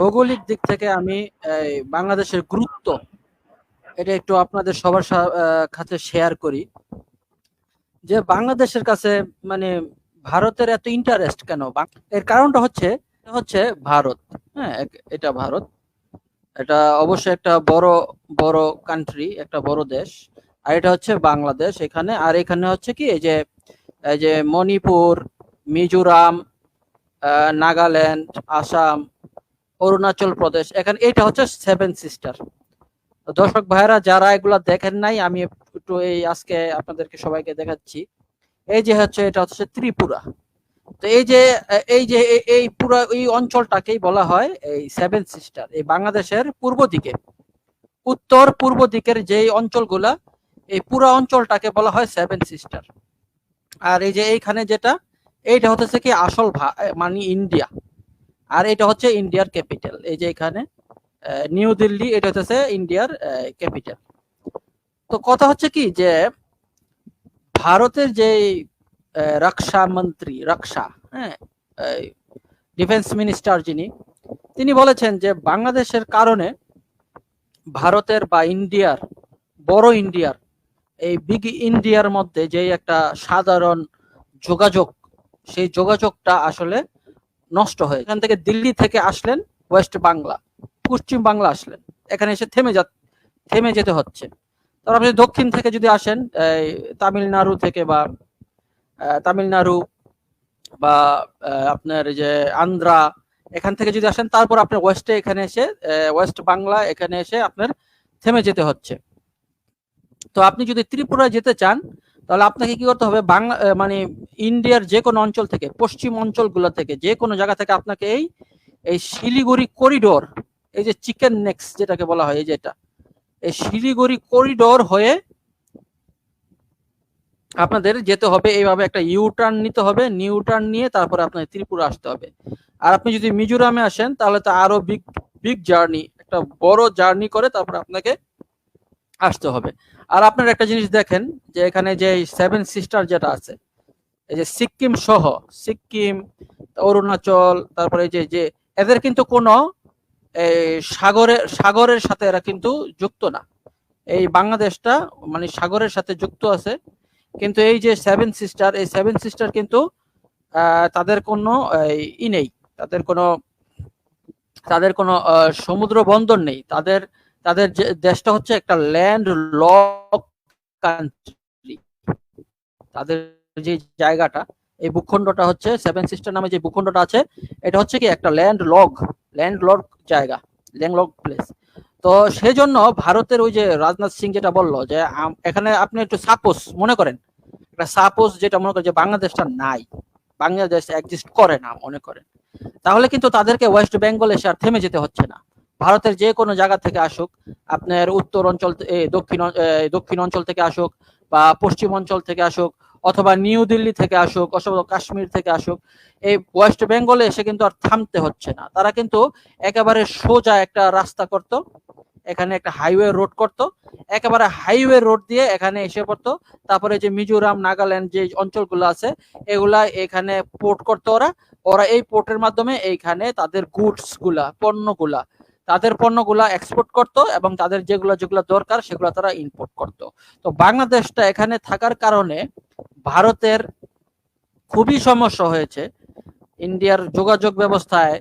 ভৌগোলিক দিক থেকে আমি বাংলাদেশের গুরুত্ব, এটা একটু আপনাদের সবার কাছে শেয়ার করি। যে বাংলাদেশের কাছে মানে ভারতের এত ইন্টারেস্ট কেন? এর কারণটা হচ্ছে হচ্ছে ভারত হ্যাঁ এটা ভারত। এটা অবশ্যই একটা বড় বড় কান্ট্রি একটা বড় দেশ। আর এটা হচ্ছে বাংলাদেশ এখানে। আর এখানে হচ্ছে কি, এই যে এই যে মণিপুর, মিজোরাম নাগাল্যান্ড, আসাম অরুণাচল প্রদেশ। এখানে এটা হচ্ছে সেভেন সিস্টার দর্শক ভাইরা যারা এগুলা দেখেন নাই, আমি একটু এই আজকে আপনাদেরকে সবাইকে দেখাচ্ছি। এই যে হচ্ছে, এটা হচ্ছে ত্রিপুরা। তো এই যে এই যে, এই- পুরো, এই অঞ্চলটাকেই বলা হয় এই সেভেন সিস্টার এই বাংলাদেশের পূর্ব দিকে। উত্তর পূর্ব দিকের যে অঞ্চলগুলা, এই পুরো অঞ্চলটাকে বলা হয় সেভেন সিস্টার আর এই যে এইখানে যেটা, এইটা হচ্ছে কি আসল মানে ইন্ডিয়া। আর এটা হচ্ছে ইন্ডিয়ার ক্যাপিটাল। এই যে এখানে নিউ দিল্লি, এটা হচ্ছে ইন্ডিয়ার ক্যাপিটাল। তো কথা হচ্ছে কি যে, ভারতের যে রক্ষা মন্ত্রী, রক্ষা হ্যাঁ ডিফেন্স মিনিস্টার যিনি, তিনি বলেছেন যে বাংলাদেশের কারণে ভারতের বা ইন্ডিয়ার, বড় ইন্ডিয়ার, এই বিগ ইন্ডিয়ার মধ্যে যে একটা সাধারণ যোগাযোগ, সেই যোগাযোগটা আসলে নষ্ট হয় এখান থেকে দিল্লি থেকে আসলেন ওয়েস্ট বাংলা, পশ্চিম বাংলা আসলেন। এখানে এসে থেমে যা থেমে যেতে হচ্ছে। তারপর আপনি দক্ষিণ থেকে যদি আসেন তামিলনাড়ু থেকে বা তামিলনাড়ু বা আপনার যে আন্ধ্রা, এখান থেকে যদি আসেন, তারপর আপনার ওয়েস্টে এখানে এসে ওয়েস্ট বাংলা এখানে এসে আপনার থেমে যেতে হচ্ছে। তো আপনি যদি ত্রিপুরা যেতে চান তাহলে আপনাকে কি করতে হবে? বাংলা মানে ইন্ডিয়ার যে কোনো অঞ্চল থেকে, পশ্চিম অঞ্চলগুলো থেকে যে কোনো জায়গা থেকে আপনাকে এই এই শিলিগুড়ি করিডোর, এই যে চিকেন নেক্স যেটাকে বলা হয়, এই যেটা এই শিলিগুড়ি করিডোর হয়ে আপনাদের যেতে হবে, এইভাবে একটা ইউ টার্ন নিতে হবে নিউ টার্ন নিয়ে তারপরে আপনার ত্রিপুরা আসতে হবে। আর আপনি যদি মিজোরামে আসেন, তাহলে তো আরও বিগ বিগ জার্নি একটা বড় জার্নি করে তারপরে আপনাকে আসতে হবে। আর আপনার একটা জিনিস দেখেন যে এখানে যে সেভেন সিস্টার যেটা আছে, এই যে সিকিম সহ, সিকিম, অরুণাচল, তারপরে যে যে এদের কিন্তু কোনো সাগরের সাগরের সাথে এরা কিন্তু যুক্ত না। এই বাংলাদেশটা মানে সাগরের সাথে যুক্ত আছে। কিন্তু এই যে সেভেন সিস্টার এই সেভেন সিস্টার কিন্তু তাদের কোনো ই নেই। তাদের কোনো তাদের কোনো সমুদ্র বন্দর নেই। তাদের তাদের দেশটা হচ্ছে একটা ল্যান্ড লক কান্ট্রি তাদের যে জায়গাটা, এই ভূখণ্ডটা হচ্ছে সেভেন সিস্টার নামে যে ভূখণ্ডটা আছে, এটা হচ্ছে কি একটা ল্যান্ড লগ ল্যান্ড লক জায়গা ল্যান্ড লক প্লেস তো সেই জন্য ভারতের ওই যে রাজনাথ সিং যেটা বলল যে এখানে আপনি একটু সাপোজ মনে করেন, একটা সাপোজ যেটা মনে করেন যে বাংলাদেশটা নাই, বাংলাদেশ এক্সিস্ট করে না মনে করেন। তাহলে কিন্তু তাদেরকে ওয়েস্ট বেঙ্গল এসে আর থেমে যেতে হচ্ছে না। ভারতের যে কোনো জায়গা থেকে আসুক, আপনার উত্তর অঞ্চল দক্ষিণ দক্ষিণ অঞ্চল থেকে আসুক বা পশ্চিম অঞ্চল থেকে আসুক অথবা নিউ দিল্লি থেকে আসুক অথবা কাশ্মীর থেকে আসুক, এই ওয়েস্ট বেঙ্গলে এসে কিন্তু আর থামতে হচ্ছে না। তারা কিন্তু একেবারে সোজা একটা রাস্তা করত, এখানে একটা হাইওয়ে রোড করত, একেবারে হাইওয়ে রোড দিয়ে এখানে এসে পড়তো। তারপরে যে মিজোরাম, নাগাল্যান্ড যে অঞ্চলগুলো আছে, এগুলা এখানে পোর্ট করতো ওরা। ওরা এই পোর্টের মাধ্যমে এইখানে তাদের গুডসগুলা পণ্যগুলা তাদের পণ্যগুলা এক্সপোর্ট করতো এবং তাদের যেগুলো যেগুলো দরকার সেগুলো তারা ইম্পোর্ট করতো। তো বাংলাদেশটা এখানে থাকার কারণে ভারতের খুবই সমস্যা হয়েছে। ইন্ডিয়ার যোগাযোগ ব্যবস্থায়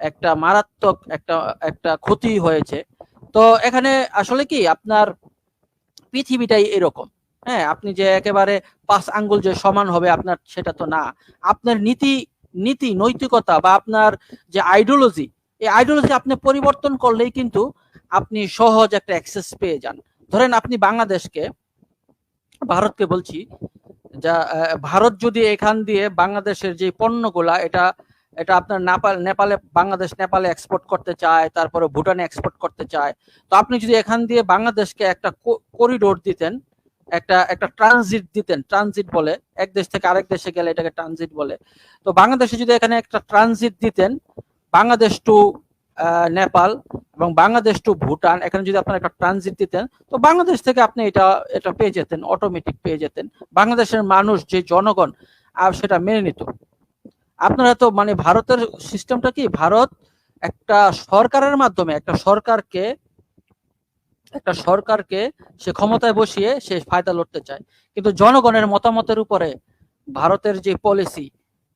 একটা মারাত্মক একটা একটা ক্ষতি হয়েছে। তো এখানে আসলে কি আপনার পৃথিবীটাই এরকম। হ্যাঁ আপনি যে একেবারে পাঁচ আঙ্গুল যে সমান হবে আপনার সেটা তো না। আপনার নীতি নীতি, নৈতিকতা বা আপনার যে আইডিওলজি এই আইডিওলজি আপনি পরিবর্তন করলেই কিন্তু আপনি সহজ একটা অ্যাক্সেস পেয়ে যান। ধরেন আপনি বাংলাদেশকে, ভারতকে বলছি, যা ভারত যদি এখান দিয়ে বাংলাদেশের যে পণ্যগুলা, এটা এটা আপনার নেপাল, নেপালে, বাংলাদেশ নেপালে এক্সপোর্ট করতে চায়, তারপরে ভুটানে এক্সপোর্ট করতে চায়, তো আপনি যদি এখান দিয়ে বাংলাদেশকে একটা করিডোর দিতেন, একটা একটা ট্রানজিট দিতেন ট্রানজিট বলে, এক দেশ থেকে আরেক দেশে গেলে এটাকে ট্রানজিট বলে, তো বাংলাদেশে যদি এখানে একটা ট্রানজিট দিতেন বাংলাদেশ টু নেপাল এবং বাংলাদেশ টু ভুটান। এখানে যদি আপনার একটা ট্রানজিট দিতেন, তো বাংলাদেশ থেকে আপনি এটা এটা পেয়ে যেতেন অটোমেটিক পেয়ে যেতেন। বাংলাদেশের মানুষ, যে জনগণ আর সেটা মেনে নিত। আপনারা তো মানে ভারতের সিস্টেমটা কি? ভারত একটা সরকারের মাধ্যমে, একটা সরকারকে একটা সরকারকে সে ক্ষমতায় বসিয়ে সে ফায়দা লড়তে চায়। কিন্তু জনগণের মতামতের উপরে ভারতের যে পলিসি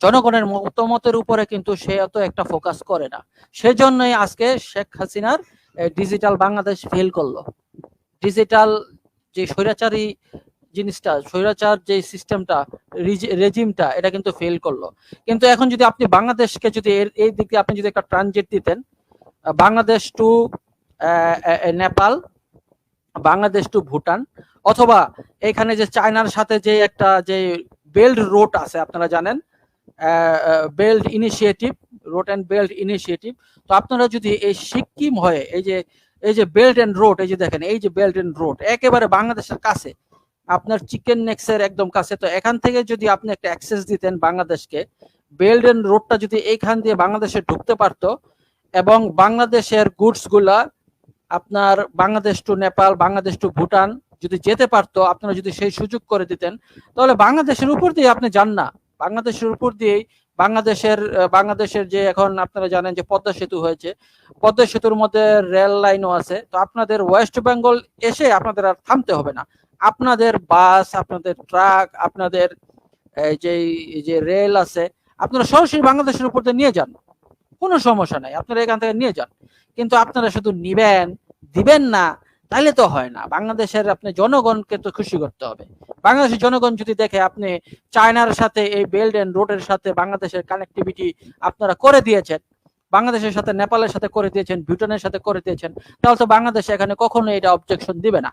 জনগণের মতামতের উপরে কিন্তু সে এত একটা ফোকাস করে না। সেজন্যই আজকে শেখ হাসিনার ডিজিটাল বাংলাদেশ ফেল করল। ডিজিটাল যে স্বৈরাচারী জিনিসটা, স্বৈরাচার যে সিস্টেমটা রেজিমটা এটা কিন্তু ফেল করল। কিন্তু এখন যদি আপনি বাংলাদেশকে যদি এর- এই দিকে আপনি যদি একটা ট্রানজিট দিতেন, বাংলাদেশ টু নেপাল, বাংলাদেশ টু ভুটান, অথবা এখানে যে চায়নার সাথে যে একটা যে বেল্ট রোড আছে, আপনারা জানেন belt initiative road and belt initiative. তো আপনারা যদি এই সিকিম হয়ে, এই যে এই যে বেল্ট অ্যান্ড রোড এই যে দেখেন, এই যে বেল্ট অ্যান্ড রোড একেবারে বাংলাদেশের কাছে, আপনার চিকেন নেক্সের একদম কাছে, তো এখান থেকে যদি আপনি একটা অ্যাক্সেস দিতেন বাংলাদেশকে, বেল্ট অ্যান্ড রোডটা যদি এইখান দিয়ে বাংলাদেশে ঢুকতে পারতো, এবং বাংলাদেশের গুডসগুলা আপনার বাংলাদেশ টু নেপাল, বাংলাদেশ টু ভুটান যদি যেতে পারতো, আপনারা যদি সেই সুযোগ করে দিতেন, তাহলে বাংলাদেশের উপর দিয়ে আপনি যান না। বাংলাদেশের উপর দিয়েই বাংলাদেশের বাংলাদেশের যে এখন আপনারা জানেন যে পদ্মা সেতু হয়েছে, পদ্মা সেতুর মধ্যে রেল লাইনও আছে। তো আপনাদের ওয়েস্ট বেঙ্গল এসে আপনাদের আর থামতে হবে না। আপনাদের বাস, আপনাদের ট্রাক, আপনাদের যে যে রেল আছে, আপনারা সরাসরি বাংলাদেশের উপর দিয়ে নিয়ে যান। কোনো সমস্যা নাই, আপনারা এখান থেকে নিয়ে যান। কিন্তু আপনারা শুধু নিবেন, দিবেন না তাইলে তো হয় না। বাংলাদেশের আপনি জনগণকে তো খুশি করতে হবে। বাংলাদেশের জনগণ যদি দেখে আপনি চায়নার সাথে এই বেল্ট এন্ড রোডের সাথে বাংলাদেশের কানেক্টিভিটি আপনারা করে দিয়েছেন, বাংলাদেশের সাথে নেপালের সাথে করে দিয়েছেন, ভুটানের সাথে করে দিয়েছেন, তাহলে তো বাংলাদেশ এখানে কখনো এটা অবজেকশন দিবে না।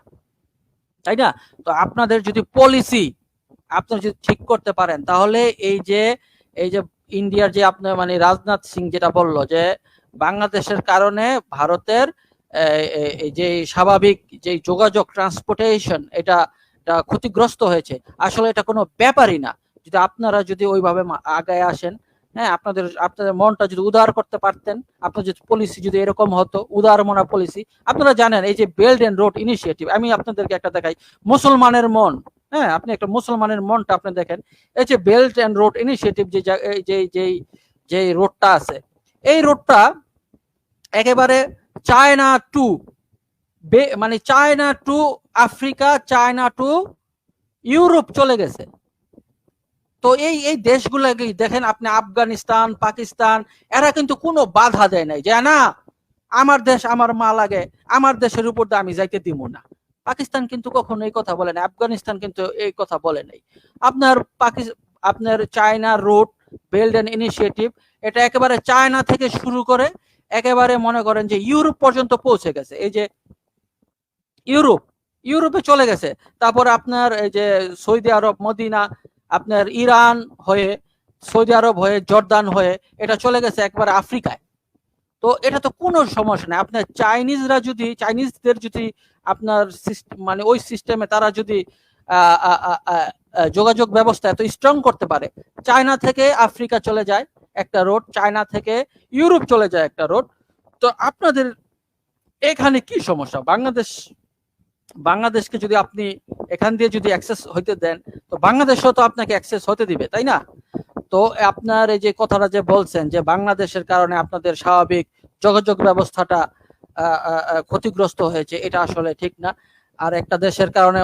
তাই না? তো আপনাদের যদি পলিসি আপনারা যদি ঠিক করতে পারেন, তাহলে এই যে এই যে ইন্ডিয়ার যে আপনার মানে রাজনাথ সিং যেটা বলল যে, বাংলাদেশের কারণে ভারতের যে স্বাভাবিক যে যোগাযোগ ট্রান্সপোর্টেশন এটা ক্ষতিগ্রস্ত হয়েছে। আসলে এটা কোনো ব্যাপারই না। যদি আপনারা যদি ওইভাবে আগায় আসেন হ্যাঁ আপনাদের আপনাদের মনটা যদি উদার করতে পারতেন, আপনার যদি পলিসি যদি এরকম হতো উদার মনা পলিসি আপনারা জানেন এই যে বেল্ট এন্ড রোড ইনিশিয়েটিভ আমি আপনাদেরকে একটা দেখাই, মুসলমানের মন হ্যাঁ আপনি একটা মুসলমানের মনটা আপনি দেখেন, এই যে বেল্ট এন্ড রোড ইনিশিয়েটিভ যে যে যেই যে রোডটা আছে, এই রোডটা একেবারে চায়না টু মানে China to Africa China to Europe চলে গেছে। তো এই এই দেশগুলোকে দেখেন আপনি আফগানিস্তান, পাকিস্তান, এরা কিন্তু কোনো বাধা দেয় নাই যে, না, আমার দেশ আমার মা লাগে, আমার দেশের উপর দিয়ে আমি যাইতে দিব না। পাকিস্তান কিন্তু কখনো এই কথা বলে না আফগানিস্তান কিন্তু এই কথা বলে নাই। আপনার আপনার China road belt and initiative এটা একেবারে চায়না থেকে শুরু করে একেবারে মনে করেন যে ইউরোপ পর্যন্ত পৌঁছে গেছে। এই যে ইউরোপ, ইউরোপে চলে গেছে। তারপর আপনার এই যে সৌদি আরব, মদিনা, আপনার ইরান হয়ে, সৌদি আরব হয়ে, জর্দান হয়ে, এটা চলে গেছে একবারে আফ্রিকায়। তো এটা তো কোনো সমস্যা নেই। আপনার চাইনিজরা যদি, চাইনিজদের যদি আপনার মানে ওই সিস্টেমে তারা যদি যোগাযোগ ব্যবস্থা এত স্ট্রং করতে পারে, চায়না থেকে আফ্রিকা চলে যায়। একটা রোড, চায়না থেকে ইউরোপ চলে যায় একটা রোড। তো আপনাদের এখানে কি সমস্যা? বাংলাদেশ, বাংলাদেশকে যদি আপনি এখান দিয়ে যদি অ্যাক্সেস হইতে দেন, তো বাংলাদেশও তো আপনাকে অ্যাক্সেস হতে দিবে, তাই না? তো আপনার এই যে কথাটা যে বলছেন যে বাংলাদেশের কারণে আপনাদের স্বাভাবিক যোগাযোগ ব্যবস্থাটা ক্ষতিগ্রস্ত হয়েছে, এটা আসলে ঠিক না। আর একটা দেশের কারণে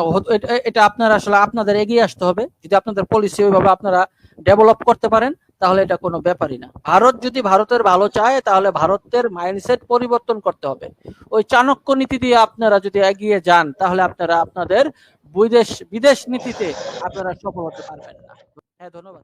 এটা আপনার আসলে আপনাদের এগিয়ে আসতে হবে। যদি আপনাদের পলিসি ওইভাবে আপনারা ডেভেলপ করতে পারেন তাহলে এটা কোনো ব্যাপারই না। ভারত যদি ভারতের ভালো চায়, তাহলে ভারতের মাইন্ডসেট পরিবর্তন করতে হবে। ওই চাণক্য নীতি দিয়ে আপনারা যদি এগিয়ে যান, তাহলে আপনারা আপনাদের বিদেশ বিদেশ নীতিতে আপনারা সফল হতে পারবেন না। হ্যাঁ ধন্যবাদ।